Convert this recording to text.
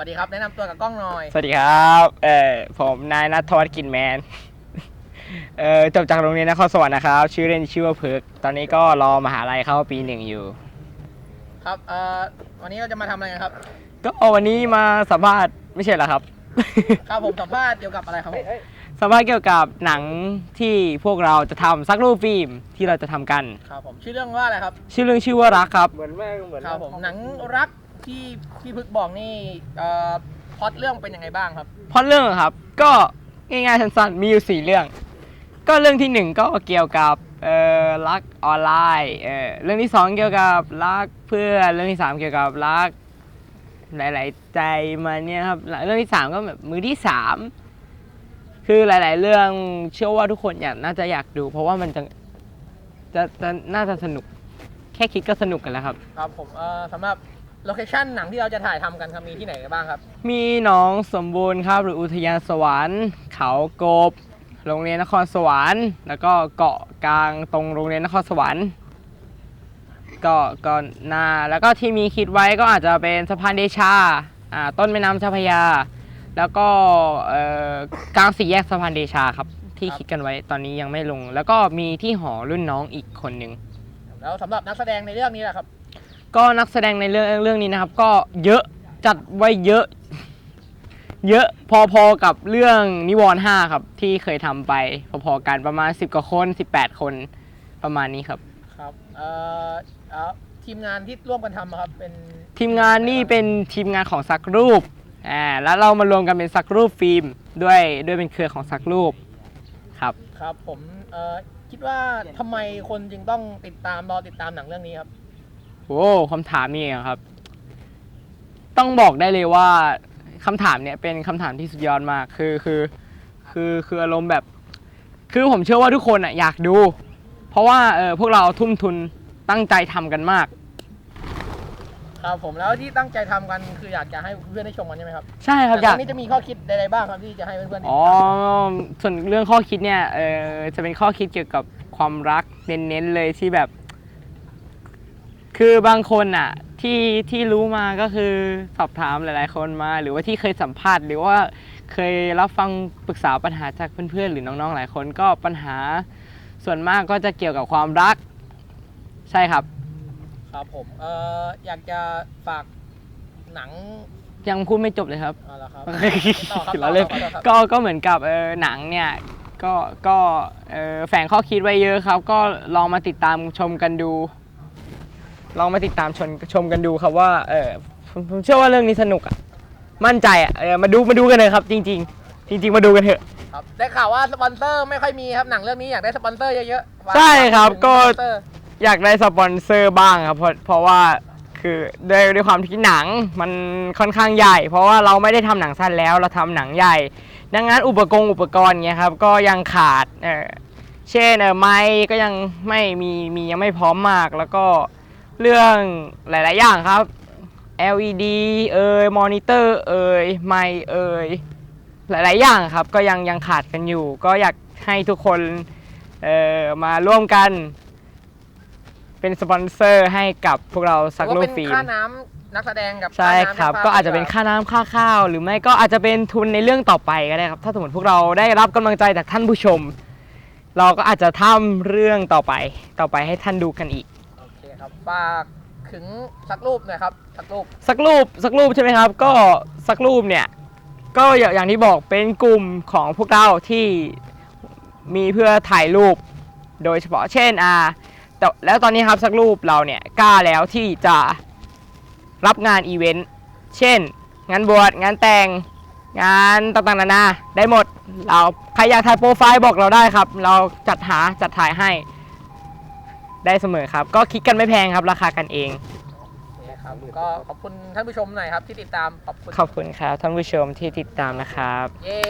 วัสดีครับ แนะนำตัวกับกล้องหน่อย สวัสดีครับ เอ่อ ผมนายนัทวัฒน์กลินแมน เอ่อ จบจากโรงเรียนนครสวรรค์นะครับ ชื่อเล่นชื่อว่าเพิกตอนนี้ก็รอมหาลัยเข้าปีหนึ่งอยู่ ครับ เอ่อ วันนี้เราจะมาทำอะไรกันครับ ก็วันนี้มาสัมภาษณ์ไม่ใช่เหรอครับ ครับผมสัมภาษณ์เกี่ยวกับอะไรครับผมสัมภาษณ์เกี่ยวกับหนังที่พวกเราจะทำซักรูปฟิล์มที่เราจะทำกัน ครับผม ชื่อเรื่องว่าอะไรครับ ชื่อเรื่องชื่อว่ารักครับ เหมือนแม่งเหมือนครับผม หนังรัก ที่พี่พึกบอกนี่เอ่อพล็อตเรื่องเป็นยังไงบ้างครับ เพราะเรื่องครับก็ง่ายๆสั้นๆมีอยู่สี่เรื่อง ก็เรื่องที่หนึ่งก็เกี่ยวกับเอ่อรักออนไลน์เอ่อเรื่องที่สองเกี่ยวกับรักเพื่อนเรื่องที่สามเกี่ยวกับรักหลาย ๆ ใจมาเนี่ยครับเรื่องที่สามก็แบบมือที่สามคือหลาย ๆ เรื่องเชื่อว่าทุกคนอยากน่าจะอยากดู เพราะว่ามันจะจะจะน่าจะสนุก แค่คิดก็สนุกกันแล้วครับ ครับผมเอ่อสำหรับ โลเคชั่นหนังที่เราจะถ่ายทำกันครับมีที่ไหนกันบ้างครับ มีหนองสมบูรณ์ครับ หรืออุทยานสวรรค์ เขากบ โรงเรียนนครสวรรค์ แล้วก็เกาะกลางตรงโรงเรียนนครสวรรค์ก็ก็นาแล้วก็ที่มีคิดไว้ก็อาจจะเป็นสะพานเดชาอ่าต้นแม่น้ำเจ้าพระยา แล้วก็เอ่อกลางสี่แยกสะพานเดชาครับ ที่ครับ คิดกันไว้ตอนนี้ยังไม่ลง แล้วก็มีที่หอรุ่นน้องอีกคนหนึ่งแล้วสำหรับนักแสดงในเรื่องนี้แหละครับ ก็นักแสดงในเรื่องเรื่องนี้นะครับ ก็เยอะจัดไว้เยอะ เยอะพอๆกับเรื่องนิวรณ์5ครับ ที่เคยทำไปพอๆกันประมาณ 10 กว่าคน 18 คนประมาณนี้ครับ ครับเอ่อเอ่อทีมงานที่ร่วมกันทำอะครับเป็นทีมงานนี่เป็นทีมงานของซักรูปอ่าแล้วเรามารวมกันเป็นซักรูปฟิล์มด้วยด้วยเป็นเครือของซักรูปครับ ครับผมเอ่อคิดว่าทำไมคนจึงต้องติดตามรอติดตามหนังเรื่องนี้ครับ โอ้คำถามนี่ครับ ต้องบอกได้เลยว่าคำถามเนี่ยเป็นคำถามที่สุดยอดมาก คือคือคือคืออารมณ์แบบ คือผมเชื่อว่าทุกคนอะอยากดู เพราะว่าเออพวกเราทุ่มทุนตั้งใจทำกันมาก ครับผมแล้วที่ตั้งใจทำกันคืออยากจะให้เพื่อนได้ชมกันใช่ไหมครับใช่ครับแต่อยากตรงนี้จะมีข้อคิดใดๆบ้างครับที่จะให้เพื่อนๆติดอ๋อ ตาม ส่วนเรื่องข้อคิดเนี่ย เออจะเป็นข้อคิดเกี่ยวกับความรักเน้นๆเลยที่แบบ คือบางคนอะที่ที่รู้มาก็คือสอบถามหลาย ๆ คนมา หรือว่าที่เคยสัมภาษณ์หรือว่าเคยรับฟังปรึกษาปัญหาจากเพื่อน ๆ หรือน้อง ๆ หลายคนก็ปัญหาส่วนมากก็จะเกี่ยวกับความรัก ใช่ครับ ครับผมเอ่ออยากจะฝากหนังยังพูดไม่จบเลยครับ เอาละครับ ต่ต่อครับเราเล่นต่อครับต่อครับ ก็ก็เหมือนกับเออหนังเนี่ยก็ก็เออแฝงข้อคิดไว้เยอะครับ ก็ลองมาติดตามชมกันดู ลองมาติดตามชมชมกันดูครับว่าเออผมผมเชื่อว่าเรื่องนี้สนุกอะมั่นใจอะเออมาดูมาดูกันเลยครับ จริง ๆ จริง ๆ มาดูกันเถอะ ครับได้ข่าวว่าสปอนเซอร์ไม่ค่อยมีครับหนังเรื่องนี้อยากได้สปอนเซอร์เยอะๆฝาใช่ครับถึงก็ สปอนเซอร์อยากได้สปอนเซอร์บ้างครับเพราะเพราะว่าคือด้วยด้วยความที่หนังมันค่อนข้างใหญ่ เพราะว่าเราไม่ได้ทำหนังสั้นแล้วเราทำหนังใหญ่ ดังนั้นอุปกรณ์อุปกรณ์เงี้ยครับก็ยังขาดเออเช่นเออไม้ก็ยังไม่มีมียังไม่พร้อมมากแล้วก็ เรื่องหลาย ๆ อย่างครับ LED เอ่ยมอนิเตอร์เอ่ยไมค์เอ่ยหลาย ๆ อย่างครับ ก็ยังยังขาดกันอยู่ ก็อยากให้ทุกคนเอ่อมาร่วมกัน เป็นสปอนเซอร์ให้กับพวกเราสักหรือรูว่าปเป็นฟิล์ค่ามน้ำนักแสดงกับใช่าน้ำครับภพก็อาจจะเป็นค่าน้ำค่าข้าว หรือไม่ก็อาจจะเป็นทุนในเรื่องต่อไปก็ได้ครับ ถ้าสมมติพวกเราได้รับกำลังใจจากท่านผู้ชม เราก็อาจจะทำเรื่องต่อไป ต่อไปให้ท่านดูกันอีกโอเครับฝากถึงสักรูปหน่อยครับสักรูปสักรูปสักรูปใช่ไหมครับ ก็สักรูปเนี่ยก็อย่างอย่างที่บอกเป็นกลุ่มของพวกเราที่มีเพื่อถ่ายรูป โดยเฉพาะเช่นอ่าแต่แล้วตอนนี้ครับสักรูปเราเนี่ยกล้าแล้วที่จะรับงานอีเวนต์เช่น งานบวชงานแต่งงานต่างๆนานาได้หมดเราใครอยากถ่ายโปรไฟล์บอกเราได้ครับ เราจัดหาจัดถ่ายให้ ได้เสมอครับ ก็คิดกันไม่แพงครับ ราคากันเองโอเคครับก็ขอบคุณท่านผู้ชมหน่อยครับที่ติดตามขอบคุณขอบคุณครับท่านผู้ชมที่ติดตามนะครับ เย้